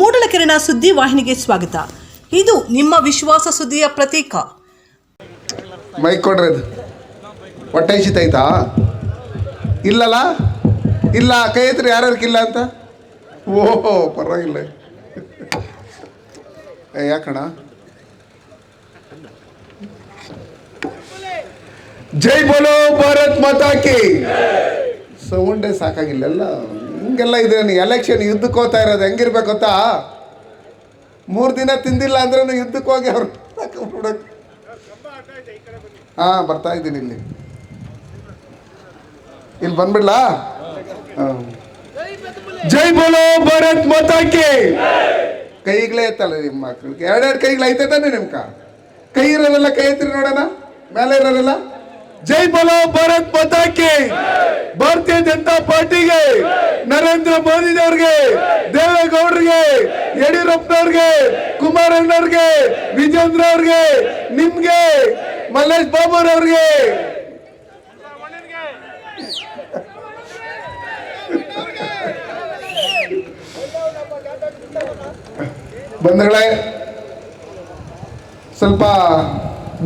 ಮೂಡಲಕೆರೆನ ಸುದ್ದಿ ವಾಹಿನಿಗೆ ಸ್ವಾಗತ. ಇದು ನಿಮ್ಮ ವಿಶ್ವಾಸ ಸುದ್ದಿಯ ಪ್ರತೀಕ. ಮೈಕ್ ಕೊಡ್ರಿ ಅದು. ಹೊಟ್ಟೆ ಐತಾ ಇಲ್ಲಲ್ಲ? ಇಲ್ಲ, ಕೈ ಎತ್ರಿ ಯಾರ್ಯಾರಿಗಿಲ್ಲ ಅಂತ? ಓಹೋ, ಪರವಾಗಿಲ್ಲ. ಏ ಯಾಕಣ ಜೈ ಬೋಲೋ ಭಾರತ್ ಮಾತಾ ಕಿ. ಸೌಂಡೇ ಸಾಕಾಗಿಲ್ಲ ಎಲ್ಲ. ಹಿಂಗೆಲ್ಲ ಇದೆ ಎಲೆಕ್ಷನ್ ಯುದ್ಧಕ್ಕೆ ಹೋಗ್ತಾ ಇರೋದು ಹೆಂಗಿರ್ಬೇಕು ಗೊತ್ತಾ? ಮೂರು ದಿನ ತಿಂದಿಲ್ಲ ಅಂದ್ರೆ ಯುದ್ಧಕ್ಕೆ ಹೋಗಿ ಅವ್ರು ಹಾ ಬರ್ತಾ ಇದ್ದೀನಿ ಇಲ್ಲಿ. ಇಲ್ಲಿ ಬಂದ್ಬಿಡ್ಲಾ? ಹಾಂ. ಜೈ ಬೋಲೋ ಭಾರತ್ ಮತಕ್ಕೆ ಕೈಗಳೇ ಎತ್ತಲ್ಲ ನಿಮ್ಮ ಮಕ್ಳಿಗೆ. ಎರಡೆರಡು ಕೈಗಳು ಐತೆ ತಾನೆ ನಿಮ್ಕ? ಕೈ ಇರೋರೆಲ್ಲ ಕೈ ಎತ್ತಿರಿ ನೋಡೋಣ? ಮೇಲೆ ಇರೋರೆಲ್ಲ ಜೈ ಬೋಲೋ ಭಾರತ್ ಮಾತಾಕ್ಕೆ. ಭಾರತೀಯ ಜನತಾ ಪಾರ್ಟಿಗೆ, ನರೇಂದ್ರ ಮೋದಿ ಅವ್ರಿಗೆ ದೇವೇಗೌಡರಿಗೆ, ಯಡಿಯೂರಪ್ಪನವ್ರಿಗೆ, ಕುಮಾರಣ್ಣವ್ರಿಗೆ ವಿಜೇಂದ್ರ ಅವ್ರಿಗೆ ನಿಮ್ಗೆ, ಮಲ್ಲೇಶ್ ಬಾಬುರವ್ರಿಗೆ. ಬಂಧುಗಳೇ, ಸ್ವಲ್ಪ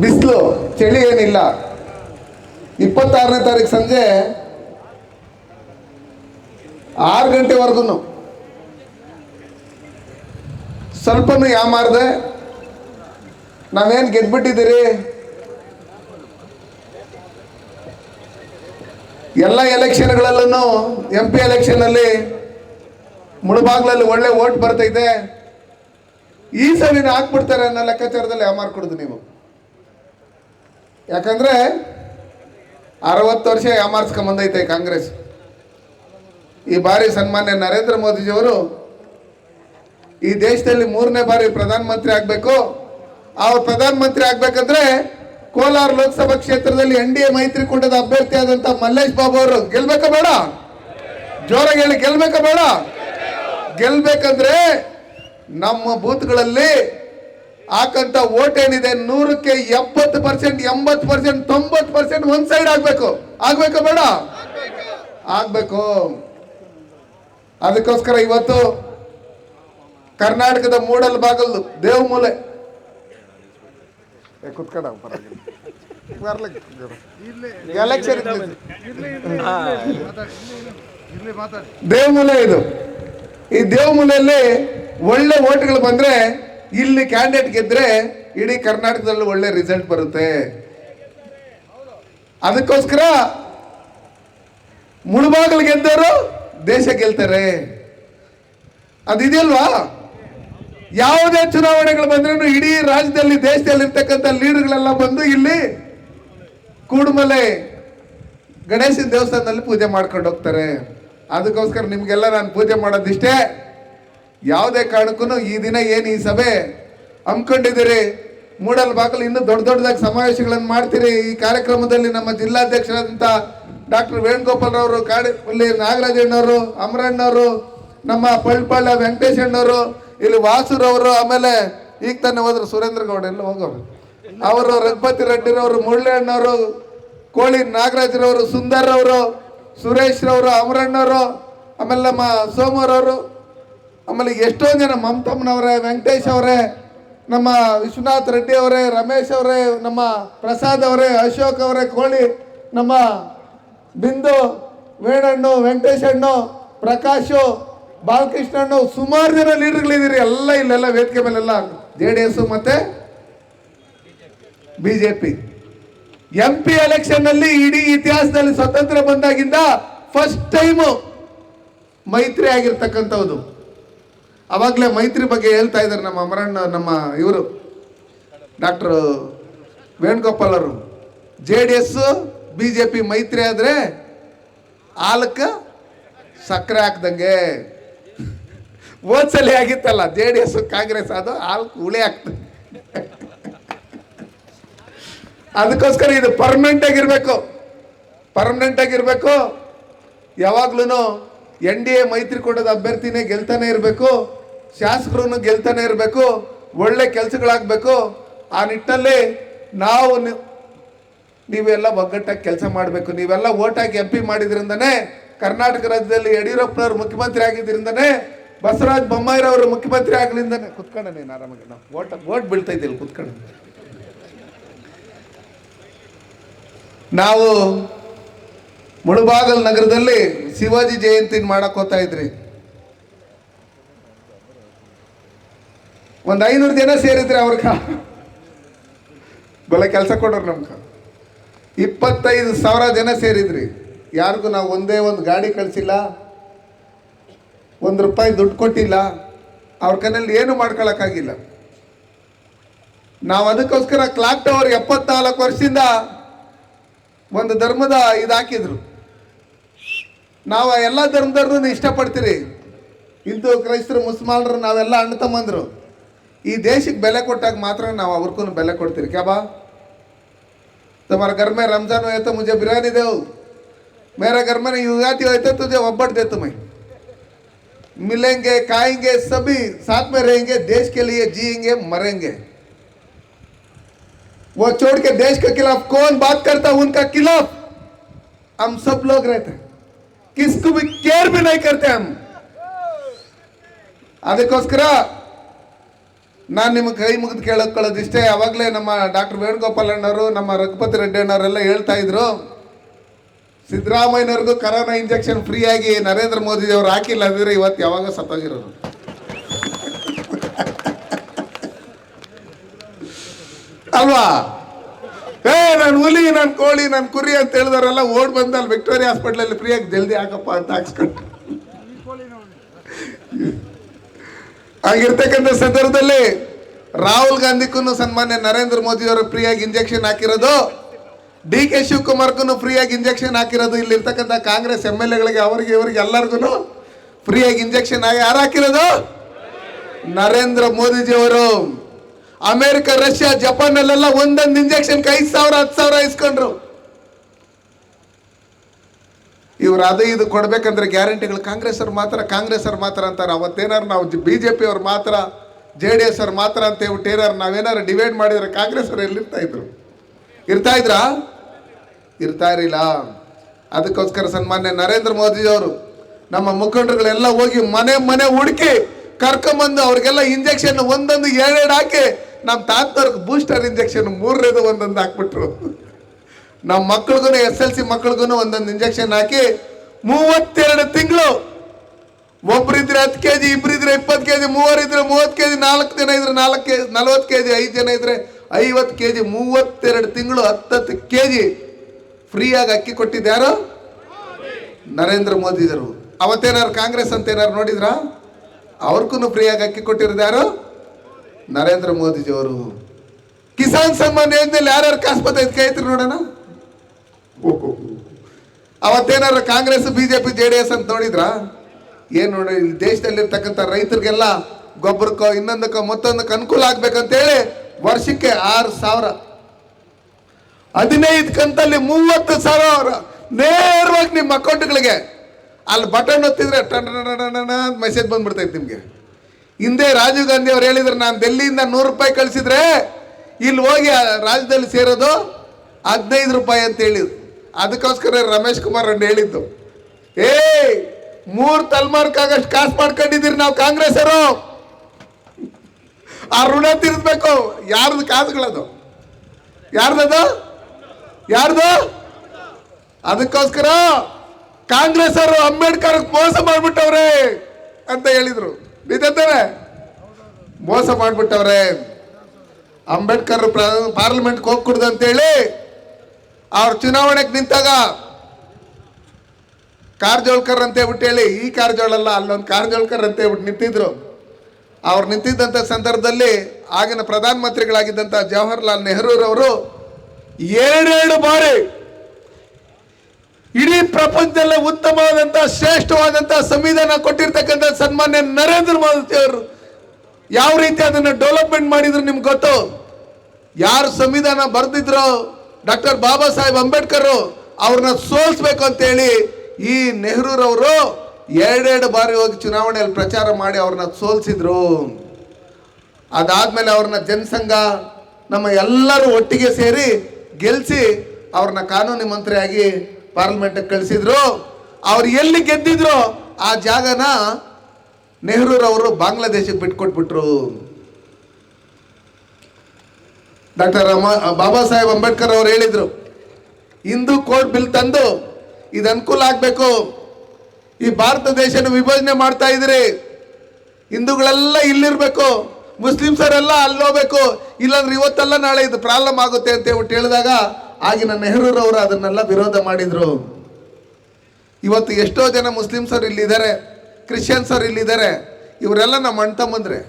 ಬಿಸಿಲು, ಚಳಿ ಏನಿಲ್ಲ. ಇಪ್ಪತ್ತಾರನೇ ತಾರೀಕು ಸಂಜೆ ಆರು ಗಂಟೆವರೆಗೂ. ಸ್ವಲ್ಪನೂ ಯಾಮಾರ್ದೆ ನಾವೇನು ಗೆದ್ಬಿಟ್ಟಿದ್ದೀರಿ? ಎಲ್ಲ ಎಲೆಕ್ಷನ್ಗಳಲ್ಲೂ ಎಂ ಪಿ ಎಲೆಕ್ಷನಲ್ಲಿ ಮುಳುಬಾಗ್ಲಲ್ಲಿ ಒಳ್ಳೆ ಓಟ್ ಬರ್ತೈತೆ. ಈ ಸಲಿನ ಹಾಕ್ಬಿಡ್ತಾರೆ ಅನ್ನೋ ಲೆಕ್ಕಾಚಾರದಲ್ಲಿ ಯಾಮಾರ್ ಕೊಡುದು ನೀವು. ಯಾಕಂದ್ರೆ ಅರವತ್ತು ವರ್ಷ ಯಾಮಾರ್ಸ್ಕೊಂಬಂದೈತೆ ಕಾಂಗ್ರೆಸ್. ಈ ಬಾರಿ ಸನ್ಮಾನ್ಯ ನರೇಂದ್ರ ಮೋದಿಜಿಯವರು ಈ ದೇಶದಲ್ಲಿ ಮೂರನೇ ಬಾರಿ ಪ್ರಧಾನಮಂತ್ರಿ ಆಗಬೇಕು. ಅವ್ರು ಪ್ರಧಾನಮಂತ್ರಿ ಆಗ್ಬೇಕಂದ್ರೆ ಕೋಲಾರ ಲೋಕಸಭಾ ಕ್ಷೇತ್ರದಲ್ಲಿ ಎನ್ ಡಿ ಎ ಮೈತ್ರಿಕೂಟದ ಅಭ್ಯರ್ಥಿ ಆದಂತ ಮಲ್ಲೇಶ್ ಬಾಬು ಅವರು ಗೆಲ್ಬೇಕಾ ಬೇಡ? ಜೋರಾಗಿ ಹೇಳಿ, ಗೆಲ್ಬೇಕಾ ಬೇಡ? ಗೆಲ್ಬೇಕಂದ್ರೆ ನಮ್ಮ ಬೂತ್ಗಳಲ್ಲಿ ಹಾಕಂತ ಓಟ್ ಏನಿದೆ ನೂರಕ್ಕೆ ಎಪ್ಪತ್ತು ಪರ್ಸೆಂಟ್, ಎಂಬತ್ತು ಪರ್ಸೆಂಟ್, ತೊಂಬತ್ತು ಪರ್ಸೆಂಟ್ ಒಂದ್ ಸೈಡ್ ಆಗ್ಬೇಕು. ಆಗ್ಬೇಕು ಬೇಡ? ಆಗ್ಬೇಕು. ಅದಕ್ಕೋಸ್ಕರ ಇವತ್ತು ಕರ್ನಾಟಕದ ಮೂಡಲ್ ಬಾಗಲ್ದು ದೇವ್ ಮೂಲೆ ದೇವ್ ಮೂಲೆ ಇದು. ಈ ದೇವಮೂಲೆಯಲ್ಲಿ ಒಳ್ಳೆ ಓಟ್ಗಳು ಬಂದ್ರೆ ಇಲ್ಲಿ ಕ್ಯಾಂಡಿಡೇಟ್ ಗೆದ್ರೆ ಇಡೀ ಕರ್ನಾಟಕದಲ್ಲಿ ಒಳ್ಳೆ ರಿಸಲ್ಟ್ ಬರುತ್ತೆ. ಅದಕ್ಕೋಸ್ಕರ ಮುಳುಬಾಗಲು ಗೆದ್ದವರು ದೇಶ ಗೆಲ್ತಾರೆ. ಅದಿದೆಯಲ್ವಾ ಯಾವುದೇ ಚುನಾವಣೆಗಳು ಬಂದ್ರೂ ಇಡೀ ರಾಜ್ಯದಲ್ಲಿ ದೇಶದಲ್ಲಿ ಇರ್ತಕ್ಕಂಥ ಲೀಡರ್ಗಳೆಲ್ಲ ಬಂದು ಇಲ್ಲಿ ಕೂಡುಮಲೆ ಗಣೇಶನ ದೇವಸ್ಥಾನದಲ್ಲಿ ಪೂಜೆ ಮಾಡ್ಕೊಂಡು ಹೋಗ್ತಾರೆ. ಅದಕ್ಕೋಸ್ಕರ ನಿಮಗೆಲ್ಲ ನಾನು ಪೂಜೆ ಮಾಡೋದಿಷ್ಟೇ. ಯಾವುದೇ ಕಾರಣಕ್ಕೂ ಈ ದಿನ ಏನು ಈ ಸಭೆ? ಹಮ್ಮಿಕೊಂಡಿದ್ದೀರಿ? ಮೂಡಲ್ ಬಾಕಲು ಇನ್ನೂ ದೊಡ್ಡ ದೊಡ್ಡದಾಗಿ ಸಮಾವೇಶಗಳನ್ನು ಮಾಡ್ತೀರಿ. ಈ ಕಾರ್ಯಕ್ರಮದಲ್ಲಿ ನಮ್ಮ ಜಿಲ್ಲಾಧ್ಯಕ್ಷರಾದಂಥ ಡಾಕ್ಟರ್ ವೇಣುಗೋಪಾಲ್ ಅವರು ಕಾಡಿ, ಇಲ್ಲಿ ನಾಗರಾಜಣ್ಣವರು ಅಮರಣ್ಣವರು ನಮ್ಮ ಪಳ್ಪಾಳ್ಯ ವೆಂಕಟೇಶಣ್ಣವರು ಇಲ್ಲಿ ವಾಸುರವರು ಆಮೇಲೆ ಈಗ ತಾನೇ ಹೋದ್ರು ಸುರೇಂದ್ರ ಗೌಡ, ಎಲ್ಲ ಹೋಗೋರು. ಅವರು ರಘುಪತಿ ರೆಡ್ಡಿರವರು ಮುಳ್ಳೆ ಅಣ್ಣವರು, ಕೋಳಿ ನಾಗರಾಜ್ರವರು ಸುಂದರ್ ಅವರು ಸುರೇಶ್ ರವರು ಅಮರಣ್ಣವರು ಆಮೇಲೆ ನಮ್ಮ ಸೋಮರವರು ಆಮೇಲೆ ಎಷ್ಟೊಂದು ಜನ ಮಮತಮ್ಮನವರೇ ವೆಂಕಟೇಶ್ ಅವರೇ, ನಮ್ಮ ವಿಶ್ವನಾಥ್ ರೆಡ್ಡಿ ಅವರೇ, ರಮೇಶ್ ಅವರೇ, ನಮ್ಮ ಪ್ರಸಾದ್ ಅವರೇ, ಅಶೋಕ್ ಅವರೇ, ಕೋಳಿ, ನಮ್ಮ ಬಿಂದು, ವೇಣಣ್ಣು ವೆಂಕಟೇಶ್ ಅಣ್ಣು ಪ್ರಕಾಶು ಬಾಲಕೃಷ್ಣಣ್ಣು ಸುಮಾರು ಜನ ಲೀಡರ್ಗಳಿದ್ದೀರಿ ಎಲ್ಲ ಇಲ್ಲೆಲ್ಲ ವೇದಿಕೆ ಮೇಲೆಲ್ಲ ಜೆ ಡಿ ಎಸ್ ಮತ್ತೆ ಬಿಜೆಪಿ ಎಂ ಪಿ ಎಲೆಕ್ಷನ್ ಅಲ್ಲಿ ಇಡೀ ಇತಿಹಾಸದಲ್ಲಿ ಸ್ವತಂತ್ರ ಬಂದಾಗಿಂದ ಫಸ್ಟ್ ಟೈಮು ಮೈತ್ರಿ ಆಗಿರ್ತಕ್ಕಂಥದ್ದು ಅವಾಗಲೇ ಮೈತ್ರಿ ಬಗ್ಗೆ ಹೇಳ್ತಾ ಇದ್ದಾರೆ ನಮ್ಮ ಅಮರಣ್ಣ, ನಮ್ಮ ಇವರು. ಡಾಕ್ಟರ್ ವೇಣುಗೋಪಾಲ್ ಅವರು. J D S B J P ಮೈತ್ರಿ ಆದರೆ ಹಾಲಕ್ಕೆ ಸಕ್ಕರೆ ಹಾಕ್ದಂಗೆ. ಓದ್ಸಲಿ ಆಗಿತ್ತಲ್ಲ, ಜೆ ಡಿ ಎಸ್ ಕಾಂಗ್ರೆಸ್ ಅದು, ಹಾಲಕ್ಕೆ ಹುಳಿ ಹಾಕ್ತದೆ ಅದಕ್ಕೋಸ್ಕರ ಇದು ಪರ್ಮನೆಂಟ್ ಆಗಿರ್ಬೇಕು. ಪರ್ಮನೆಂಟ್ ಆಗಿರ್ಬೇಕು. ಯಾವಾಗ್ಲೂ ಎನ್ ಡಿ ಎ ಮೈತ್ರಿಕೂಟದ ಅಭ್ಯರ್ಥಿನೇ ಗೆಲ್ತಾನೆ ಇರಬೇಕು, ಶಾಸಕರನ್ನು ಗೆಲ್ತಾನೆ ಇರಬೇಕು, ಒಳ್ಳೆ ಕೆಲಸಗಳಾಗಬೇಕು, ಆ ನಿಟ್ಟಲ್ಲಿ ನಾವು ನೀವೆಲ್ಲ ಒಗ್ಗಟ್ಟಾಗಿ ಕೆಲಸ ಮಾಡಬೇಕು. ನೀವೆಲ್ಲ ಓಟ್ ಹಾಕಿ ಎಂ ಪಿ ಮಾಡಿದ್ರಿಂದನೇ, ಕರ್ನಾಟಕ ರಾಜ್ಯದಲ್ಲಿ ಯಡಿಯೂರಪ್ಪನವರು ಮುಖ್ಯಮಂತ್ರಿ ಆಗಿದ್ದರಿಂದನೇ ಬಸವರಾಜ ಬೊಮ್ಮಾಯಿರವರು ಮುಖ್ಯಮಂತ್ರಿ ಆಗಲಿಂದನೇ. ಕುತ್ಕೊಂಡ ನೀನು ಆರಾಮಾಗಿ. ನಾವು ಓಟ್ ಓಟ್ ಬೀಳ್ತಾ ಇದ್ದಿಲ್ಲ ಕುತ್ಕೊಂಡು. ನಾವು ಮುಳುಬಾಗಲ್ ನಗರದಲ್ಲಿ ಶಿವಾಜಿ ಜಯಂತಿ ಮಾಡಕ್ ಹೋಗ್ತಾ ಇದ್ರಿ. ಒಂದ್ ಐನೂರು ಜನ ಸೇರಿದ್ರಿ ಅವ್ರ ಬಲ ಕೆಲಸ ಕೊಡೋರು ನಮ್ಗೆ ಇಪ್ಪತ್ತೈದು ಸಾವಿರ ಜನ ಸೇರಿದ್ರಿ. ಯಾರಿಗೂ ನಾವು ಒಂದೇ ಒಂದು ಗಾಡಿ ಕಳಿಸಿಲ್ಲ. ಒಂದು ರೂಪಾಯಿ ದುಡ್ಡು ಕೊಟ್ಟಿಲ್ಲ. ಅವ್ರ ಕೈನಲ್ಲಿ ಏನು ಮಾಡ್ಕೊಳಕ್ಕಾಗಿಲ್ಲ ನಾವು ಅದಕ್ಕೋಸ್ಕರ ಕ್ಲಾಕ್ ಟವರ್ ಎಪ್ಪತ್ನಾಲ್ಕು ವರ್ಷದಿಂದ ಒಂದು ಧರ್ಮದ ಇದಾಕಿದ್ರು ನಾವು ಎಲ್ಲ ಧರ್ಮದವ್ರನ್ನ ಇಷ್ಟಪಡ್ತೀರಿ ಹಿಂದೂ ಕ್ರೈಸ್ತರು ಮುಸ್ಲ್ಮಾನರು ನಾವೆಲ್ಲ ಅಣ್ಣ ತಮ್ಮಂದ್ರು ಈ ದೇಶಕ್ಕೆ ಬೆಲೆ ಕೊಟ್ಟಾಗ ಮಾತ್ರ ನಾವು ಅವ್ರಿಗೂ ಬೆಲೆ ಕೊಡ್ತೀರಿ ಕ್ಯಾ ಬಾ तुम्हारा घर में रमजान हुए तो मुझे बिरयानी दो मेरा घर में युगाती हुए तो तुझे वब्बट दे तुम्हें मिलेंगे खाएंगे सभी साथ में रहेंगे देश के लिए जिएंगे मरेंगे वो छोड़ के देश के खिलाफ कौन बात करता है उनका खिलाफ हम सब लोग रहते हैं किसको भी केयर भी नहीं करते हम ಅದಕ್ಕೋಸ್ಕರ ನಾನು ನಿಮಗೆ ಕೈ ಮುಗಿದು ಕೇಳಕೊಳ್ಳೋದಿಷ್ಟೇ ಅವಾಗಲೇ ನಮ್ಮ ಡಾಕ್ಟರ್ ವೇಣುಗೋಪಾಲ್ ಅಣ್ಣವರು ನಮ್ಮ ರಘುಪತಿ ರೆಡ್ಡಿ ಅಣ್ಣವರೆಲ್ಲ ಹೇಳ್ತಾ ಇದ್ರು ಸಿದ್ದರಾಮಯ್ಯನವ್ರಿಗೂ ಕರೋನಾ ಇಂಜೆಕ್ಷನ್ ಫ್ರೀಯಾಗಿ ನರೇಂದ್ರ ಮೋದಿ ಅವರು ಹಾಕಿಲ್ಲ ಅಂದ್ರೆ ಇವತ್ತು ಯಾವಾಗ ಸತ್ತೋಗಿರೋರು ಅಲ್ವಾ ಏ, ನಾನು ಹುಲಿ, ನಾನು ಕೋಳಿ, ನಾನು ಕುರಿ ಅಂತ ಹೇಳಿದಾರಲ್ಲ ಓಡ್ ಬಂದು ಅಲ್ಲಿ ವಿಕ್ಟೋರಿಯಾ ಹಾಸ್ಪಿಟ್ಲಲ್ಲಿ ಫ್ರೀಯಾಗಿ ಜಲ್ದಿ ಹಾಕಪ್ಪ ಅಂತ ಹಾಕ್ಸ್ಕೊಂಡು. ಆಗಿರ್ತಕ್ಕಂಥ ಸಂದರ್ಭದಲ್ಲಿ ರಾಹುಲ್ ಗಾಂಧಿಗೂ ಸನ್ಮಾನ್ಯ ನರೇಂದ್ರ ಮೋದಿ ಅವರು ಫ್ರೀಯಾಗಿ ಇಂಜೆಕ್ಷನ್ ಹಾಕಿರೋದು. ಡಿ ಕೆ ಶಿವಕುಮಾರ್ಗೂ ಫ್ರೀಯಾಗಿ ಇಂಜೆಕ್ಷನ್ ಹಾಕಿರೋದು. ಇಲ್ಲಿರ್ತಕ್ಕಂಥ ಕಾಂಗ್ರೆಸ್ ಎಂ ಎಲ್ ಎಗಳಿಗೆ, ಅವರಿಗೆ, ಇವರಿಗೆ ಎಲ್ಲರಿಗೂ ಫ್ರೀಯಾಗಿ ಇಂಜೆಕ್ಷನ್ ಆಗಿ ಯಾರು ಹಾಕಿರೋದು? ನರೇಂದ್ರ ಮೋದಿಜಿ ಅವರು ಅಮೆರಿಕ, ರಷ್ಯಾ ಜಪಾನ್ ಅಲ್ಲೆಲ್ಲ ಒಂದೊಂದು ಇಂಜೆಕ್ಷನ್ ಐದು ಸಾವಿರ, ಹತ್ತು ಸಾವಿರ ಇಸ್ಕೊಂಡ್ರು. ಇವ್ರು ಅದು ಇದು ಕೊಡ್ಬೇಕಂದ್ರೆ ಗ್ಯಾರಂಟಿಗಳು ಕಾಂಗ್ರೆಸ್ ಅವ್ರು ಮಾತ್ರ, ಕಾಂಗ್ರೆಸ್ ಅವ್ರು ಮಾತ್ರ ಅಂತಾರೆ. ಅವತ್ತೇನಾರು ನಾವು ಬಿ ಜೆ ಪಿ ಅವ್ರು ಮಾತ್ರ ಜೆ ಡಿ ಎಸ್ ಅವ್ರು ಮಾತ್ರ ಅಂತ ಹೇಳ್ಬಿಟ್ಟು ಏನಾರು ನಾವೇನಾರು ಡಿವೈಡ್ ಮಾಡಿದ್ರೆ ಕಾಂಗ್ರೆಸ್ ಅವ್ರು ಎಲ್ಲಿರ್ತಾ ಇದ್ರು? ಇರ್ತಾ ಇದ್ರಾ? ಇರ್ತಾ ಇರಲಿಲ್ಲ. ಅದಕ್ಕೋಸ್ಕರ ಸನ್ಮಾನ್ಯ ನರೇಂದ್ರ ಮೋದಿ ಅವರು, ನಮ್ಮ ಮುಖಂಡರುಗಳೆಲ್ಲ ಹೋಗಿ ಮನೆ ಮನೆ ಹುಡುಕಿ ಕರ್ಕೊಂಬಂದು ಅವ್ರಿಗೆಲ್ಲ ಇಂಜೆಕ್ಷನ್ ಒಂದೊಂದು ಎರಡೆರಡು ಹಾಕಿ ನಮ್ಮ ತಾತವ್ರಿಗೆ ಬೂಸ್ಟರ್ ಇಂಜೆಕ್ಷನ್ ಮೂರನೇದು ಒಂದೊಂದು ಹಾಕ್ಬಿಟ್ರು. ನಮ್ಮ ಮಕ್ಳಿಗೂ ಎಸ್ ಎಲ್ ಸಿ ಮಕ್ಳಿಗೂ ಒಂದೊಂದು ಇಂಜೆಕ್ಷನ್ ಹಾಕಿ ಮೂವತ್ತೆರಡು ತಿಂಗಳು. ಒಬ್ರಿದ್ರೆ ಹತ್ತು ಕೆ ಜಿ ಇಬ್ಬರಿದ್ರೆ ಇಪ್ಪತ್ತು ಕೆ ಜಿ ಮೂವರಿದ್ರೆ ಮೂವತ್ತು ಕೆ ಜಿ ನಾಲ್ಕು ಜನ ಇದ್ರೆ ನಾಲ್ಕು ಕೆ, ನಲ್ವತ್ತು ಕೆ ಜಿ ಐದು ಜನ ಇದ್ರೆ ಐವತ್ತು ಕೆ ಜಿ ಮೂವತ್ತೆರಡು ತಿಂಗಳು ಹತ್ತತ್ತು ಕೆ ಜಿ ಫ್ರೀಯಾಗಿ ಅಕ್ಕಿ ಕೊಟ್ಟಿದ್ಯಾರು ನರೇಂದ್ರ ಮೋದಿದರು ಅವತ್ತೇನಾರು ಕಾಂಗ್ರೆಸ್ ಅಂತ ಏನಾರು ನೋಡಿದ್ರಾ? ಅವ್ರಿಗೂ ಫ್ರೀಯಾಗಿ ಅಕ್ಕಿ ಕೊಟ್ಟಿರೋದು ಯಾರು? ನರೇಂದ್ರ ಮೋದಿಜಿಯವರು ಕಿಸಾನ್ ಸನ್ಮಾನ್ ಯೋಜನೆಯಲ್ಲಿ ಯಾರ್ಯಾರು ಕಾಸು ಬರ್ತೈತೆ ಕೇಳ್ತೀರಿ ನೋಡೋಣ. ಅವತ್ತೇನಾರು Congress BJP J D S ಅಂತ ನೋಡಿದ್ರಾ ಏನ್ ನೋಡಿ ದೇಶದಲ್ಲಿರ್ತಕ್ಕಂಥ ರೈತರಿಗೆಲ್ಲ ಗೊಬ್ಬರಕ್ಕೋ ಇನ್ನೊಂದಕ್ಕೋ ಮತ್ತೊಂದಕ್ಕೆ ಅನುಕೂಲ ಆಗ್ಬೇಕಂತೇಳಿ ವರ್ಷಕ್ಕೆ ಆರು ಸಾವಿರ ಹದಿನೈದು ಕಂತಲ್ಲಿ ಮೂವತ್ತು ಸಾವಿರ ನೇರವಾಗಿ ನಿಮ್ಮ ಅಕೌಂಟ್ಗಳಿಗೆ ಅಲ್ಲಿ ಬಟನ್ ಒತ್ತಿದ್ರೆ ಮೆಸೇಜ್ ಬಂದ್ಬಿಡ್ತೈತೆ ನಿಮಗೆ ಹಿಂದೆ ರಾಜೀವ್ ಗಾಂಧಿ ಅವ್ರು ಹೇಳಿದ್ರು, ನಾನು ಡೆಲ್ಲಿಯಿಂದ ನೂರು ರೂಪಾಯಿ ಕಳಿಸಿದ್ರೆ ಇಲ್ಲಿ ಹೋಗಿ ರಾಜ್ಯದಲ್ಲಿ ಸೇರೋದು ಹದಿನೈದು ರೂಪಾಯಿ ಅಂತ ಹೇಳಿದ್ರು. ಅದಕ್ಕೋಸ್ಕರ ರಮೇಶ್ ಕುಮಾರ್ ಅವ್ರು ಹೇಳಿದ್ದು ಏ ಮೂರು ತಲೆಮಾರ್ಕಾಗಷ್ಟು ಕಾಸು ಮಾಡ್ಕೊಂಡಿದ್ದೀರಿ ನಾವು ಕಾಂಗ್ರೆಸ್ಸರು. ಆ ಋಣ ತೀರಿಸ್ಬೇಕು. ಯಾರ್ದು ಕಾಸುಗಳದು? ಯಾರ್ದದು? ಯಾರ್ದು? ಅದಕ್ಕೋಸ್ಕರ ಕಾಂಗ್ರೆಸ್ ಅವರು ಅಂಬೇಡ್ಕರ್ ಮೋಸ ಮಾಡ್ಬಿಟ್ಟವ್ರೆ ಅಂತ ಹೇಳಿದ್ರು. ತಾನೆ ಮೋಸ ಮಾಡ್ಬಿಟ್ಟವ್ರೆ. ಅಂಬೇಡ್ಕರ್ ಪಾರ್ಲಿಮೆಂಟ್ಗೆ ಹೋಗ್ಕೊಡ್ದು ಅಂತೇಳಿ ಅವ್ರು ಚುನಾವಣೆಗೆ ನಿಂತಾಗ ಕಾರಜೋಳ್ಕರ್ ಅಂತ ಹೇಳ್ಬಿಟ್ಟು ಹೇಳಿ, ಈ ಕಾರಜೋಳಲ್ಲ, ಅಲ್ಲೊಂದು ಕಾರ್ಜೋಳ್ಕರ್ ಅಂತ ಹೇಳ್ಬಿಟ್ಟು ನಿಂತಿದ್ರು. ಅವ್ರು ನಿಂತಿದ್ದಂಥ ಸಂದರ್ಭದಲ್ಲಿ ಆಗಿನ ಪ್ರಧಾನಮಂತ್ರಿಗಳಾಗಿದ್ದಂಥ ಜವಾಹರ್ಲಾಲ್ ನೆಹರೂರವರು ಎರಡೆರಡು ಬಾರಿ ಇಡೀ ಪ್ರಪಂಚದಲ್ಲೇ ಉತ್ತಮವಾದಂಥ ಶ್ರೇಷ್ಠವಾದಂಥ ಸಂವಿಧಾನ ಕೊಟ್ಟಿರ್ತಕ್ಕಂಥ ಸನ್ಮಾನ್ಯ ನರೇಂದ್ರ ಮೋದಿ ಅವರು ಯಾವ ರೀತಿ ಅದನ್ನು ಡೆವಲಪ್ಮೆಂಟ್ ಮಾಡಿದ್ರು ನಿಮ್ಗೆ ಗೊತ್ತು? ಯಾರು ಸಂವಿಧಾನ ಬರೆದಿದ್ರು, ಡಾಕ್ಟರ್ ಬಾಬಾ ಸಾಹೇಬ್ ಅಂಬೇಡ್ಕರ್ ಅವ್ರನ್ನ ಸೋಲಿಸ್ಬೇಕು ಅಂತೇಳಿ ಈ ನೆಹರೂರವರು ಎರಡೆರಡು ಬಾರಿ ಹೋಗಿ ಚುನಾವಣೆಯಲ್ಲಿ ಪ್ರಚಾರ ಮಾಡಿ ಅವ್ರನ್ನ ಸೋಲ್ಸಿದ್ರು. ಅದಾದ್ಮೇಲೆ ಅವ್ರನ್ನ ಜನಸಂಘ, ನಮ್ಮ ಎಲ್ಲರೂ ಒಟ್ಟಿಗೆ ಸೇರಿ ಗೆಲ್ಲಿಸಿ ಅವ್ರನ್ನ ಕಾನೂನು ಮಂತ್ರಿಯಾಗಿ ಪಾರ್ಲಿಮೆಂಟ್ಗೆ ಕಳಿಸಿದ್ರು. ಅವ್ರು ಎಲ್ಲಿ ಗೆದ್ದಿದ್ರು? ಆ ಜಾಗನ ನೆಹರೂರವರು ಬಾಂಗ್ಲಾದೇಶಕ್ಕೆ ಬಿಟ್ಕೊಟ್ಬಿಟ್ರು. ಡಾಕ್ಟರ್ ಬಾಬಾ ಸಾಹೇಬ್ ಅಂಬೇಡ್ಕರ್ ಅವರು ಹೇಳಿದ್ರು, ಹಿಂದೂ ಕೋರ್ಟ್ ಬಿಲ್ ತಂದು ಇದು ಅನುಕೂಲ ಆಗಬೇಕು. ಈ ಭಾರತ ದೇಶನ ವಿಭಜನೆ ಮಾಡ್ತಾ ಇದ್ರಿ ಹಿಂದೂಗಳೆಲ್ಲ ಇಲ್ಲಿರಬೇಕು. ಮುಸ್ಲಿಮ್ಸರೆಲ್ಲ ಅಲ್ಲೋಗ್ಬೇಕು. ಇಲ್ಲಾಂದ್ರೆ ಇವತ್ತೆಲ್ಲ ನಾಳೆ ಇದು ಪ್ರಾಬ್ಲಮ್ ಆಗುತ್ತೆ ಅಂತ ಹೇಳ್ಬಿಟ್ಟು ಹೇಳಿದಾಗ ಆಗಿನ ನೆಹರೂರವರು ಅದನ್ನೆಲ್ಲ ವಿರೋಧ ಮಾಡಿದರು. ಇವತ್ತು ಎಷ್ಟೋ ಜನ ಮುಸ್ಲಿಮ್ಸರು ಇಲ್ಲಿದ್ದಾರೆ ಕ್ರಿಶ್ಚಿಯನ್ಸರು ಇಲ್ಲಿದ್ದಾರೆ, ಇವರೆಲ್ಲ ನಮ್ಮ ಅಣ್ಣ ತಮ್ಮಂದ್ರೆ